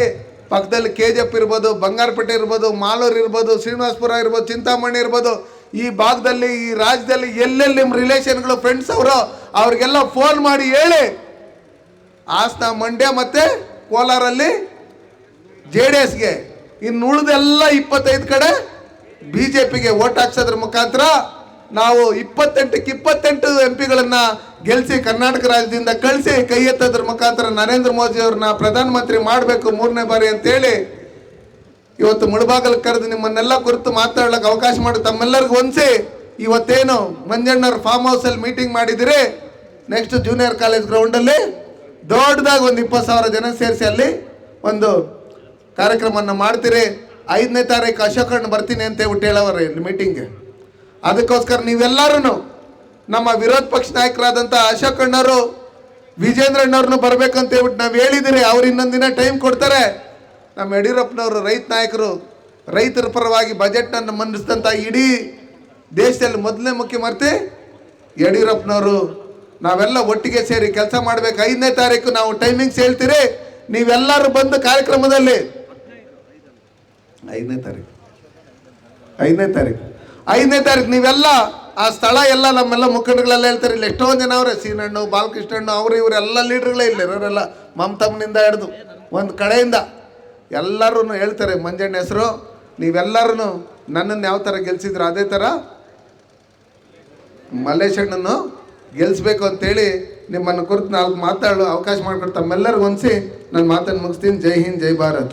ಪಕ್ಕದಲ್ಲಿ ಕೆ ಜಿ ಎಫ್ ಇರ್ಬೋದು, ಬಂಗಾರಪೇಟೆ ಇರ್ಬೋದು, ಮಾಲೂರು ಇರ್ಬೋದು, ಶ್ರೀನಿವಾಸಪುರ ಇರ್ಬೋದು, ಚಿಂತಾಮಣಿ ಇರ್ಬೋದು, ಈ ಭಾಗದಲ್ಲಿ, ಈ ರಾಜ್ಯದಲ್ಲಿ ಎಲ್ಲೆಲ್ಲಿ ನಿಮ್ಮ ರಿಲೇಷನ್ಗಳು ಫ್ರೆಂಡ್ಸ್ ಅವರು, ಅವ್ರಿಗೆಲ್ಲ ಫೋನ್ ಮಾಡಿ ಹೇಳಿ. ಹಾಸನ, ಮಂಡ್ಯ ಮತ್ತು ಕೋಲಾರಲ್ಲಿ ಜೆ ಡಿ ಎಸ್ಗೆ ಇನ್ನು ಉಳಿದೆಲ್ಲ ಇಪ್ಪತ್ತೈದು ಕಡೆ ಬಿ ಜೆ ಪಿಗೆ ಓಟ್ ಹಾಕ್ಸೋದ್ರ ಮುಖಾಂತರ ನಾವು ಇಪ್ಪತ್ತೆಂಟಕ್ಕೆ ಇಪ್ಪತ್ತೆಂಟು ಎಂ ಪಿಗಳನ್ನ ಗೆಲ್ಲಿಸಿ ಕರ್ನಾಟಕ ರಾಜ್ಯದಿಂದ ಕಳಿಸಿ ಕೈ ಎತ್ತೋದ್ರ ಮುಖಾಂತರ ನರೇಂದ್ರ ಮೋದಿ ಅವ್ರನ್ನ ಪ್ರಧಾನಮಂತ್ರಿ ಮಾಡಬೇಕು ಮೂರನೇ ಬಾರಿ ಅಂತೇಳಿ ಇವತ್ತು ಮುಳುಬಾಗಲ್ ಕರೆದು ನಿಮ್ಮನ್ನೆಲ್ಲ ಕುರಿತು ಮಾತಾಡ್ಲಿಕ್ಕೆ ಅವಕಾಶ ಮಾಡಿ ತಮ್ಮೆಲ್ಲರಿಗೂ ಹೊಂದಿಸಿ. ಇವತ್ತೇನು ಮಂಜಣ್ಣವ್ರ ಫಾರ್ಮ್ ಹೌಸಲ್ಲಿ ಮೀಟಿಂಗ್ ಮಾಡಿದಿರಿ ನೆಕ್ಸ್ಟ್ ಜೂನಿಯರ್ ಕಾಲೇಜ್ ಗ್ರೌಂಡಲ್ಲಿ ದೊಡ್ಡದಾಗಿ ಒಂದು ಇಪ್ಪತ್ತು ಸಾವಿರ ಜನ ಸೇರಿಸಿ ಅಲ್ಲಿ ಒಂದು ಕಾರ್ಯಕ್ರಮವನ್ನು ಮಾಡ್ತೀರಿ. ಐದನೇ ತಾರೀಕು ಅಶೋಕಣ್ಣ ಬರ್ತೀನಿ ಅಂತ ಹೇಳ್ಬಿಟ್ಟು ಹೇಳವ್ರೆ ಮೀಟಿಂಗ್ಗೆ ಅದಕ್ಕೋಸ್ಕರ ನೀವೆಲ್ಲರೂ ನಮ್ಮ ವಿರೋಧ ಪಕ್ಷ ನಾಯಕರಾದಂಥ ಅಶೋಕಣ್ಣವರು, ವಿಜೇಂದ್ರಣ್ಣವ್ರನ್ನೂ ಬರ್ಬೇಕಂತ ಹೇಳ್ಬಿಟ್ಟು ನಾವು ಹೇಳಿದಿರಿ, ಅವ್ರು ಇನ್ನೊಂದು ದಿನ ಟೈಮ್ ಕೊಡ್ತಾರೆ. ನಮ್ಮ ಯಡಿಯೂರಪ್ಪನವರು ರೈತ ನಾಯಕರು, ರೈತರ ಪರವಾಗಿ ಬಜೆಟ್ನನ್ನು ಮಂಡಿಸಿದಂಥ ಇಡೀ ದೇಶದಲ್ಲಿ ಮೊದಲನೇ ಮುಖ್ಯಮಂತ್ರಿ ಯಡಿಯೂರಪ್ಪನವರು. ನಾವೆಲ್ಲ ಒಟ್ಟಿಗೆ ಸೇರಿ ಕೆಲಸ ಮಾಡಬೇಕು. ಐದನೇ ತಾರೀಕು ನಾವು ಟೈಮಿಂಗ್ಸ್ ಹೇಳ್ತೀರಿ. ನೀವೆಲ್ಲರೂ ಬಂದು ಕಾರ್ಯಕ್ರಮದಲ್ಲಿ ಐದನೇ ತಾರೀಕು. ಐದನೇ ತಾರೀಕು. ಐದನೇ ತಾರೀಕು, ನೀವೆಲ್ಲ ಆ ಸ್ಥಳ ಎಲ್ಲ ನಮ್ಮೆಲ್ಲ ಮುಖಂಡಗಳೆಲ್ಲ ಹೇಳ್ತಾರೆ, ಇಲ್ಲಿ ಎಷ್ಟೊಂದು ಜನ ಅವರೇ, ಸೀನಣ್ಣು, ಬಾಲಕೃಷ್ಣಣ್ಣು, ಅವರು ಇವರೆಲ್ಲ ಲೀಡ್ರ್ಗಳೇ ಇಲ್ಲ ಇರೋರೆಲ್ಲ ಮಮತಮ್ಮನಿಂದ ಹಿಡ್ದು, ಒಂದು ಕಡೆಯಿಂದ ಎಲ್ಲರೂ ಹೇಳ್ತಾರೆ, ಮಂಜಣ್ಣ ಹೆಸರು ನೀವೆಲ್ಲರೂ ನನ್ನನ್ನು ಯಾವ ಥರ ಗೆಲ್ಸಿದ್ರು ಅದೇ ಥರ ಮಲ್ಲೇಶಣ್ಣನ್ನು ಗೆಲ್ಲಿಸ್ಬೇಕು ಅಂತೇಳಿ ನಿಮ್ಮನ್ನು ಕುರಿತು ನಾಲ್ಕು ಮಾತಾಡಲು ಅವಕಾಶ ಮಾಡಿಕೊಡ್ತಾ ತಮ್ಮೆಲ್ಲರಿಗೂ ಹೊಂದಿಸಿ ನಾನು ಮಾತನ್ನು ಮುಗಿಸ್ತೀನಿ. ಜೈ ಹಿಂದ್, ಜೈ ಭಾರತ್.